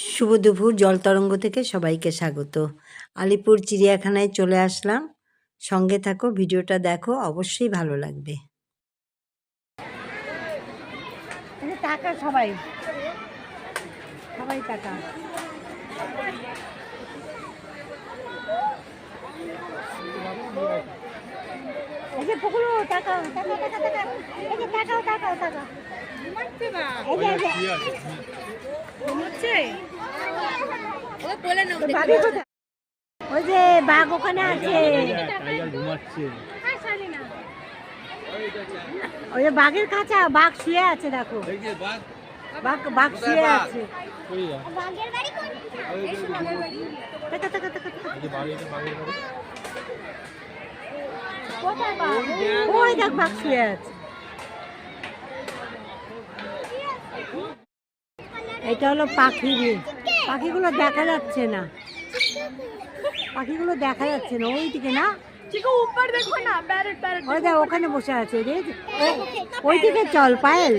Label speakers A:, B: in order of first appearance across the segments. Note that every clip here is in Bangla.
A: শুভ দুপুর জলতরঙ্গ থেকে সবাইকে স্বাগত। আলিপুর চিড়িয়াখানায় চলে আসলাম। সঙ্গে থাকো ভিডিওটা দেখো অবশ্যই ভালো লাগবে।
B: টাকা সবাই। সবাই টাকা। এই যে পুকুর টাকা টাকা টাকা টাকা এই যে টাকা। এই যে বাঘ কোথায়? ওই যে বাঘ ওখানে আছে। ওই যে বাঘের কাছা বাঘ শুয়ে আছে দেখো। বাঘ। বাঘ শুয়ে আছে। ওই দেখ বাঘ শুয়ে আছে। এটা হলো পাখি পাখিগুলো দেখা যাচ্ছে না। পাখিগুলো দেখা যাচ্ছে না ওই দিকে না। ওখানে বসে আছে রে ওই দিকে চল পায়েল।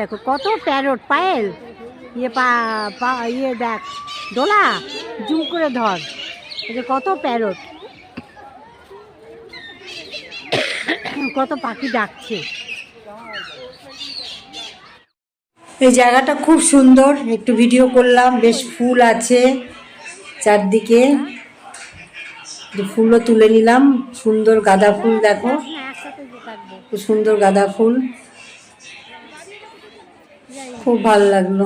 B: দেখো কত প্যারট পায়েল। ইয়ে পা ইয়ে দেখ দোলা জুম করে ধর। যে কত প্যারট কত পাখি ডাকছে।
A: এই জায়গাটা খুব সুন্দর। একটু ভিডিও করলাম, বেশ ফুল আছে চারদিকে। ফুলও তুলে নিলাম। সুন্দর গাঁদা ফুল দেখো। খুব সুন্দর গাঁদা ফুল। খুব ভালো লাগল।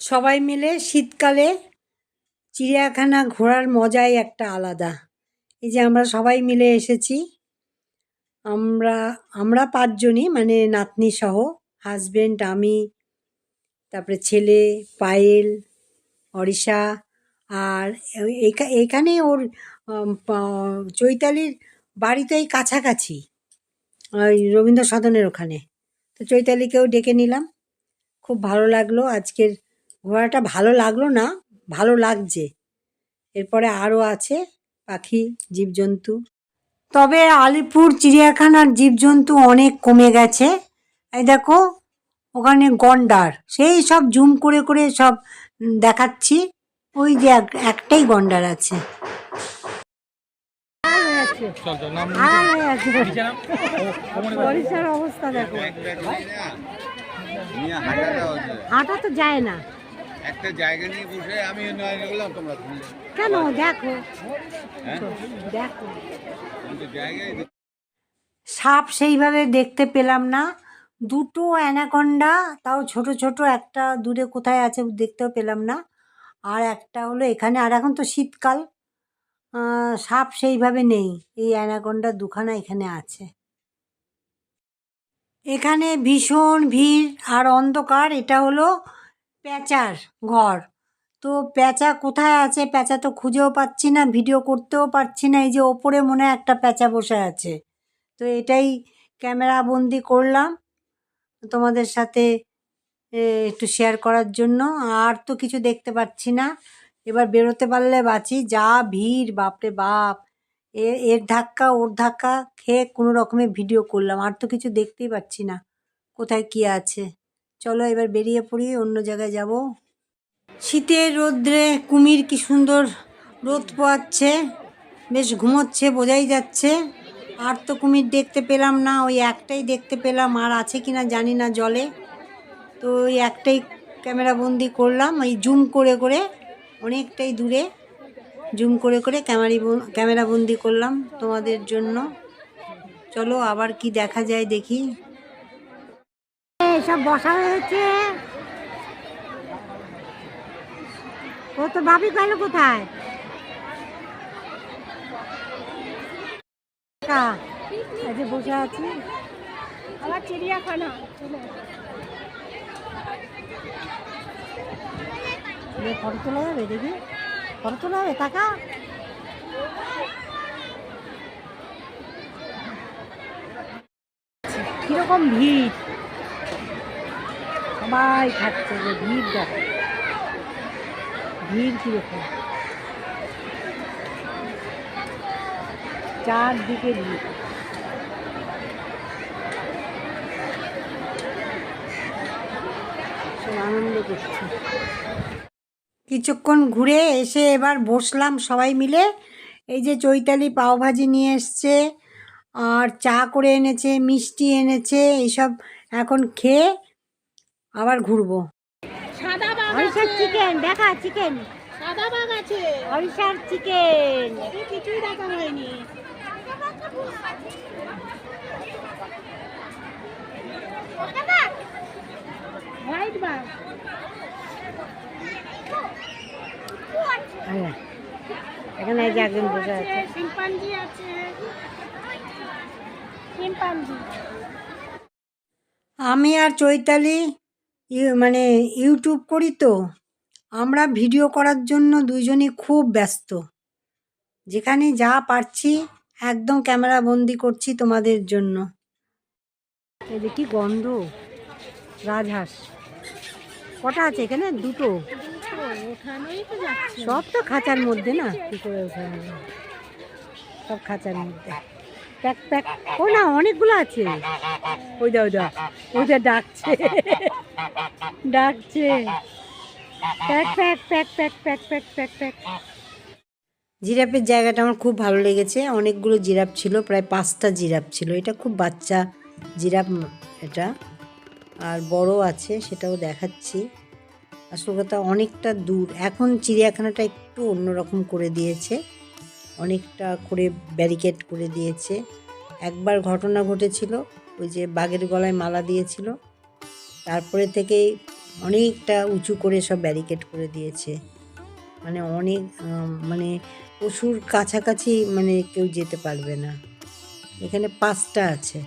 A: সবাই মিলে শীতকালে চিড়িয়াখানা ঘোরার মজাই একটা আলাদা। এই যে আমরা সবাই মিলে এসেছি। আমরা আমরা পাঁচজনই মানে নাতনি সহ হাজবেন্ড আমি, তারপরে ছেলে, পায়েল অরিষা আর এখা- এখানে ওর চৈতালির বাড়ি তো এই কাছাকাছি, ওই রবীন্দ্র সদনের ওখানে। তো চৈতালিকেও ডেকে নিলাম। খুব ভালো লাগল। আজকের ঘোরাটা ভালো লাগল না, ভালো লাগছে। এরপরে আরও আছে পাখি, জীবজন্তু। তবে আলিপুর চিড়িয়াখানার জীবজন্তু অনেক কমে গেছে এই দেখো ওখানে গন্ডার সেই সব জুম করে করে সব দেখাচ্ছি ওই যে এক- একটাই গন্ডার আছে
B: হয়ে হাঁটা তো যায় না
C: একটা জায়গা নিয়ে বসে আমি তোমরা
B: কেন? দেখো।
C: হ্যাঁ?
B: দেখো।
A: সাপ সেইভাবে দেখতে পেলাম না। দুটো অ্যানাকন্ডা তাও ছোট ছোট একটা দূরে কোথায় আছে দেখতেও পেলাম না। আর একটা হলো এখানে আর এখন তো শীতকাল। সাপ সেইভাবে নেই। এই অ্যানাকন্ডা দুখানা এখানে আছে। এখানে ভীষণ ভিড় আর অন্ধকার। এটা হলো প্যাঁচার ঘর। তো প্যাঁচা কোথায় আছে? প্যাঁচা তো খুঁজেও পাচ্ছি না, ভিডিও করতেও পারছি না। এই যে ওপরে মনে একটা প্যাঁচা বসে আছে। তো এটাই ক্যামেরা বন্দি করলাম। তোমাদের সাথে একটু শেয়ার করার জন্য। আর তো কিছু দেখতে পাচ্ছি না। এবার বেরোতে পারলে বাঁচি। যা ভিড়, বাপরে বাপ। এ, এর ধাক্কা, ওর ধাক্কা খেয়ে কোনো রকমে ভিডিও করলাম। আর তো কিছু দেখতেই পাচ্ছি না। কোথায় কি আছে? চলো এবার বেরিয়ে পড়ি, অন্য জায়গায় যাব। শীতের রোদ্রে কুমির কি সুন্দর রোদ পোয়াচ্ছে, বেশ ঘুমোচ্ছে, বোঝাই যাচ্ছে। আর তো কুমির দেখতে পেলাম না, ওই একটাই দেখতে পেলাম, আর আছে কি না জানি না জলে। তো ওই একটাই ক্যামেরা বন্দি করলাম ওই জুম করে করে, অনেকটাই দূরে, জুম করে করে ক্যামেরি ক্যামেরা বন্দি করলাম তোমাদের জন্য। চলো আবার কি দেখা যায় দেখি।
B: সব বসা হয়েছে। ও তো ভাবি গেল কোথায়? যে বসে আছি।
D: আবার চিড়িয়াখানা।
B: ফটো তোলা যাবে দেখি। ফটো তোলা যাবে টাকা কীরকম ভিড়? সবাই খাচ্ছে যে ভিড় দেখো। ভিড় কীরকম? চারদিকে ভিড়। আনন্দ করছে।
A: কিছুক্ষণ ঘুরে এসে এবার বসলাম সবাই মিলে। এই যে চৈতালি পাওভাজি নিয়ে এসছে, আর চা করে এনেছে, মিষ্টি এনেছে, এইসব এখন খেয়ে আবার ঘুরবো।
D: সাদা বাঘ
B: চিকেন দেখা চিকেন
D: সাদা বাঘ আছে।
B: হরিষার চিকেন
D: এ কিছুই দেখা হয়নি। হোয়াইট বাঘ।
B: এখানে এই যে একজন বসে আছে।
D: শিম্পাঞ্জি আছে। শিম্পাঞ্জি।
A: আমি আর চৈতালি মানে ইউটিউব করি তো। আমরা ভিডিও করার জন্য দুইজনই খুব ব্যস্ত। যেখানে যা পারছি একদম ক্যামেরা বন্দি করছি তোমাদের জন্য।
B: এই কি গন্ধ? রাজহাঁস। কটা আছে এখানে? দুটো। সব তো খাঁচার মধ্যে না? কি করে সব খাঁচার মধ্যে। Pack pack. ও না, অনেকগুলো আছে। ওই দা ওই দা ওই দা ডাকছে। ডাকছে। প্যাক প্যাক প্যাক প্যাক প্যাক প্যাক প্যাক প্যাক।
A: জিরাফের জায়গাটা আমার খুব ভালো লেগেছে। অনেকগুলো জিরাফ ছিল, প্রায় পাঁচটা জিরাফ ছিল। এটা খুব বাচ্চা জিরাফ এটা। আর বড় আছে, সেটাও দেখাচ্ছি। আসল কথা অনেকটা দূর। এখন চিড়িয়াখানাটা একটু অন্যরকম করে দিয়েছে। অনেকটা করে ব্যারিকেড করে দিয়েছে। একবার ঘটনা ঘটেছিল, ওই যে বাঘের গলায় মালা দিয়েছিল। তারপরে থেকেই অনেকটা উঁচু করে সব ব্যারিকেড করে দিয়েছে। মানে অনেক মানে পশুর কাছাকাছি মানে কেউ যেতে পারবে না। এখানে পাঁচটা আছে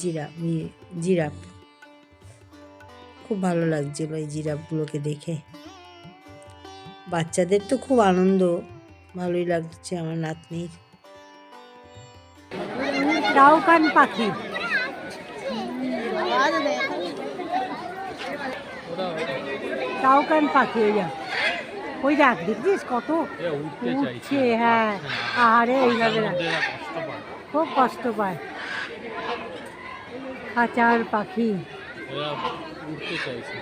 A: জিরাফ ইয়ে, জিরাফ। খুব ভালো লাগছিল এই জিরাফগুলোকে দেখে। বাচ্চাদের তো খুব আনন্দ ভালোই লাগছে আমার নাতনির।
B: ডাউকান পাখি। ডাউকান পাখি ওই ওই দেখ দেখছিস কত? উঠছে হ্যাঁ। আরে এইভাবে না খুব কষ্ট পায়। খাঁচার পাখি।
E: উঠতে চাইছে।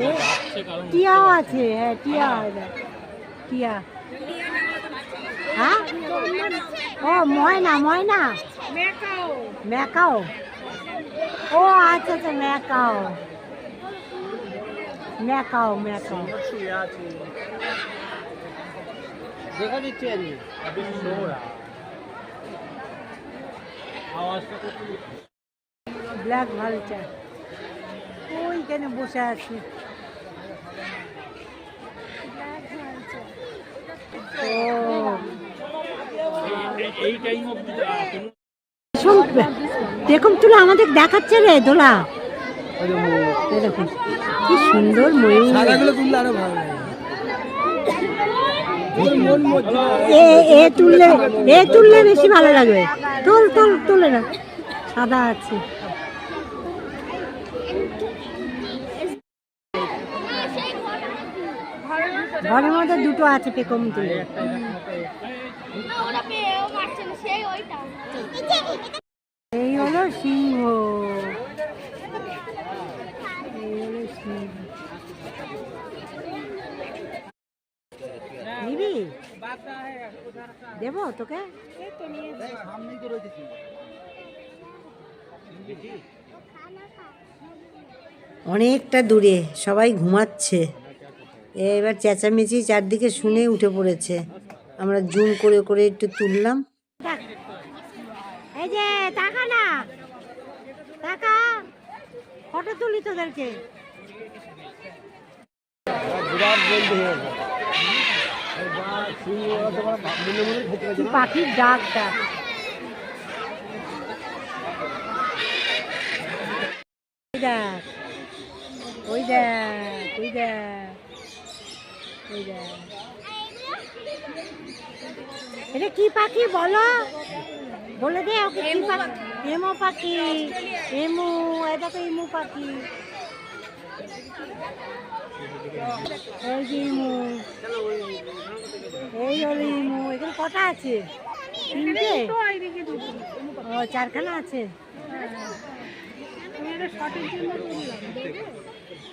B: এ, টিয়াও আছে হ্যাঁ টিয়া হয়। টিয়া। হ্যাঁ? ও ময়না ময়না।
D: মেকাও
B: ম্যাকাও ও আচ্ছা আচ্ছা ম্যাকাও ম্যাকাও ম্যাকাও
E: দেখা দিচ্ছি
B: ব্ল্যাক ভালচার ওইখানে বসে আছে। ও।
E: এই টাইম অব্দি
B: শোন দেখুন তুলো আমাদের দেখাচ্ছে রে দোলা। দেখুন কি সুন্দর ময়ূর।
E: আরও ভালো লাগে।
B: এ এ তুললে এ তুললে বেশি ভালো লাগবে। তুল তুল তুলে না সাদা আছে। ঘরের মধ্যে দুটো আছে পেকম তুলে। এই হলো সিংহ। দেবো? তোকে?
A: অনেকটা দূরে, সবাই ঘুমাচ্ছে। এবার চেঁচামেচি চারদিকে শুনে উঠে পড়েছে। আমরা জুম করে করে একটু তুললাম।
B: এই যে টাকা না। টাকা ফটো তুলি তোদেরকে। পাখির ডাকটা ওই দেখ ওই দেখ ওই দেখ ওই দেখ। এটা কি পাখি বলো? বলে দে ওকে এমো পাখি? এমু এটা তো ইমু পাখি। এই যে ইমু এই হলো ইমু এখানে কটা আছে? তিনটে? ও চারখানা আছে।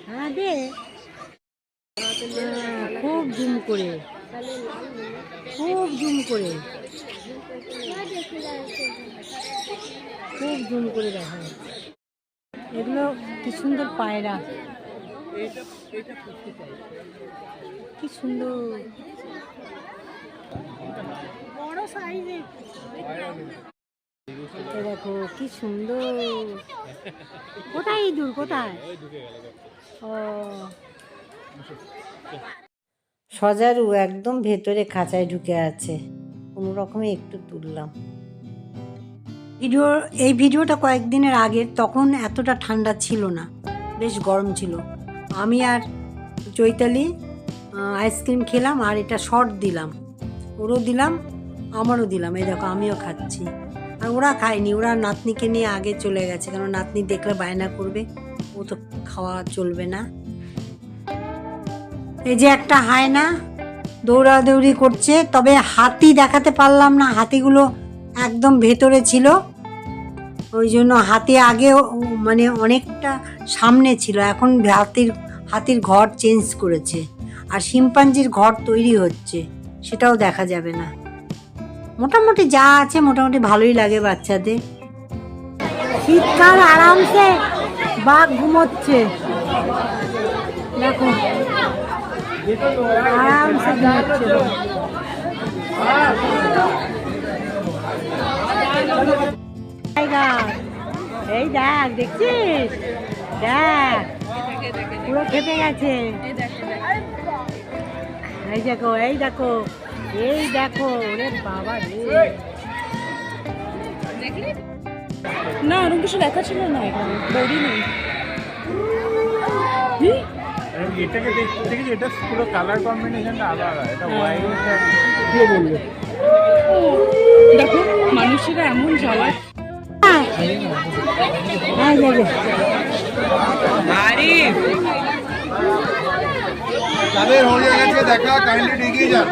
B: হ্যাঁ দে। হ্যাঁ, খুব জুম করে। খুব জুম করে। খুব জুম করে দেখা এগুলো কি সুন্দর পায়রা। কি সুন্দর। বড় সাইজে দেখো, কি সুন্দর। কোথায় ইঁদুর? কোথায়? ও।
A: সজারু একদম ভেতরে খাঁচায় ঢুকে আছে। কোনো রকমে একটু তুললাম। ভিডিও এই ভিডিওটা কয়েকদিনের আগের, তখন এতটা ঠান্ডা ছিল না। বেশ গরম ছিল। আমি আর চৈতালি আইসক্রিম খেলাম আর এটা শর্ট দিলাম। ওরও দিলাম, আমারও দিলাম। এই দেখো, আমিও খাচ্ছি। আর ওরা খায়নি, ওরা নাতনিকে নিয়ে আগে চলে গেছে। কারণ নাতনি দেখলে বায়না করবে, ও তো খাওয়া চলবে না। এই যে একটা হায়না দৌড়াদৌড়ি করছে, তবে হাতি দেখাতে পারলাম না, হাতিগুলো একদম ভেতরে ছিল। ওই জন্য হাতি আগে মানে অনেকটা সামনে ছিল, এখন হাতির হাতির ঘর চেঞ্জ করেছে। আর শিম্পাঞ্জির ঘর তৈরি হচ্ছে, সেটাও দেখা যাবে না। মোটামুটি যা আছে, মোটামুটি ভালোই লাগে বাচ্চাদের।
B: শীতকাল আরামসে বাঘ ঘুমোচ্ছে। দেখো। এই দেখ, দেখছিস? দেখ, পুরো খেপে গেছে। এই দেখো এই দেখো এই দেখো, ওরে বাবা রে।
D: না ওরকম কিছু লেখা ছিল না এখানে বৌদি নেই।
E: এটাকে দেখতে দেখি এটা পুরো কালার কম্বিনেশনটা আলাদা এটা হোয়াইট
D: দেখো মানুষেরা এমন জ্বালায়।
B: হ্যাঁ যাবে
C: হরিয়া গেছে দেখা কাইন্ডলি এগিয়ে যান।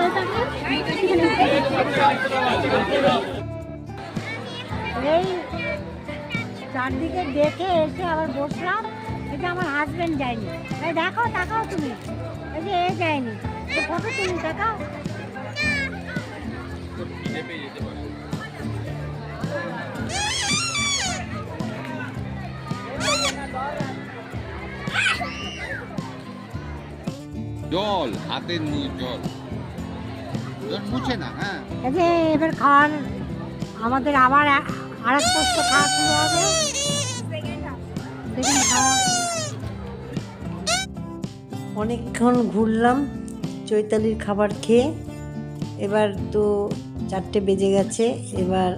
B: চারদিকে দেখে এসে আবার বসলাম। এটা আমার হাজবেন্ড যায়নি। এই দেখো তাকাও তুমি। এই যে এ যায়নি। ফটো তুমি তাকাও
C: জল হাতের নিয়ে জল। জল মুছে না হ্যাঁ।
B: এই যে এবার খাওয়ার আমাদের আবার আর এক পোস্ত খাওয়া শুরু হবে। সেখানে খাওয়া।
A: অনেকক্ষণ ঘুরলাম, চৈতালির খাবার খেয়ে। এবার তো চারটে বেজে গেছে, এবার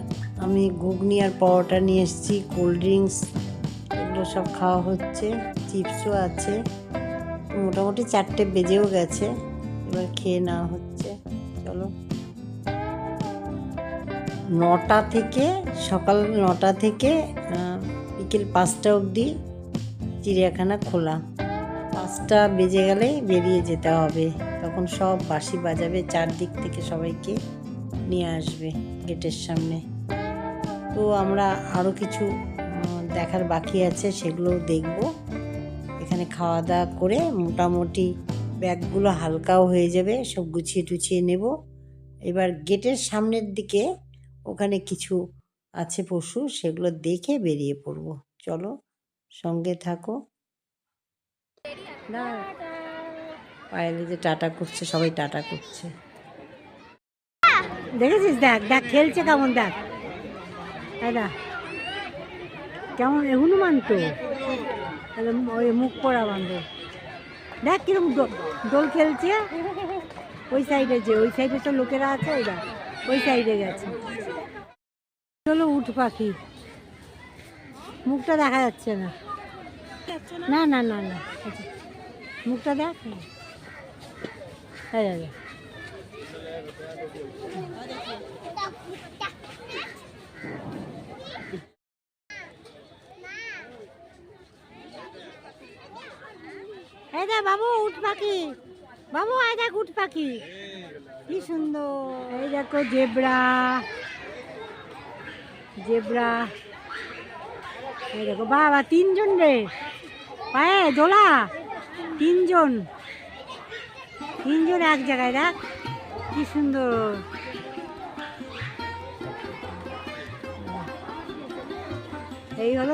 A: আমি ঘুগনি আর পরোটা নিয়ে এসেছি কোল্ড ড্রিঙ্কস এগুলো সব খাওয়া হচ্ছে, চিপসও আছে। মোটামুটি চারটে বেজেও গেছে, এবার খেয়ে নেওয়া হচ্ছে, চলো। নটা থেকে, সকাল নটা থেকে বিকেল পাঁচটা অবধি চিড়িয়াখানা খোলা। পাঁচটা বেজে গেলেই বেরিয়ে যেতে হবে। তখন সব বাঁশি বাজাবে, চারদিক থেকে সবাইকে নিয়ে আসবে গেটের সামনে। তো আমরা আরও কিছু দেখার বাকি আছে, সেগুলোও দেখব। এখানে খাওয়া দাওয়া করে মোটামুটি ব্যাগগুলো হালকাও হয়ে যাবে, সব গুছিয়ে টুছিয়ে নেব। এবার গেটের সামনের দিকে ওখানে কিছু আছে পশু, সেগুলো দেখে বেরিয়ে পড়ব। চলো সঙ্গে থাকো। না যে টাটা করছে, সবাই টাটা করছে।
B: দেখেছিস? দেখ দেখ, খেলছে কেমন, দেখ। দেখ। কেমন হনুমান তো। ওই মুখ পড়া বান্ধব। দেখ কীরকম দোল খেলছে। ওই সাইডে যে, ওই সাইডে তো লোকেরা আছে ওই দেখ। ওই সাইডে গেছে। চলো উঠ পাখি। মুখটা দেখা যাচ্ছে না। না না না না। মুখটা দেখ এই বাবু, উঠ পাখি। বাবু এই দেখ, উঠ পাখি। কি সুন্দর। এই দেখো, জেব্রা। জেব্রা। এই দেখো, বাবা, তিনজন রে। পায়ে, দোলা। তিনজন। তিনজন এক জায়গায় দেখ। কি সুন্দর।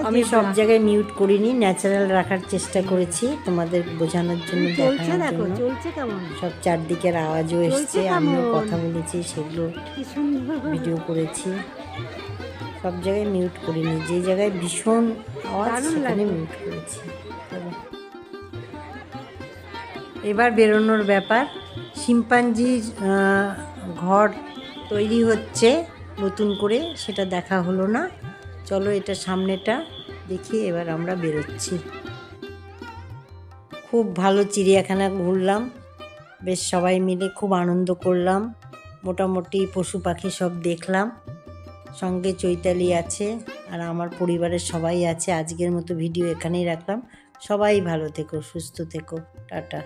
A: আমি সব জায়গায় মিউট করিনি ন্যাচারাল রাখার চেষ্টা করেছি তোমাদের বোঝানোর জন্য
B: চলছে
A: দেখানোর জন্য। সব চারদিকের আওয়াজও এসছে আমিও কথা বলেছি সেগুলো ভিডিও করেছি। সব জায়গায় মিউট করিনি যে জায়গায় ভীষণ আওয়াজ সেখানে মিউট করেছি। এবার বেরোনোর ব্যাপার। শিম্পাঞ্জির ঘর তৈরি হচ্ছে নতুন করে, সেটা দেখা হলো না। চলো এটা সামনেটা দেখি, এবার আমরা বেরোচ্ছি। খুব ভালো চিড়িয়াখানা ঘুরলাম। বেশ সবাই মিলে খুব আনন্দ করলাম। মোটামুটি পশু পাখি সব দেখলাম। সঙ্গে চৈতালি আছে আর আমার পরিবারের সবাই আছে। আজকের মতো ভিডিও এখানেই রাখলাম। সবাই ভালো থেকো, সুস্থ থেকো। টাটা।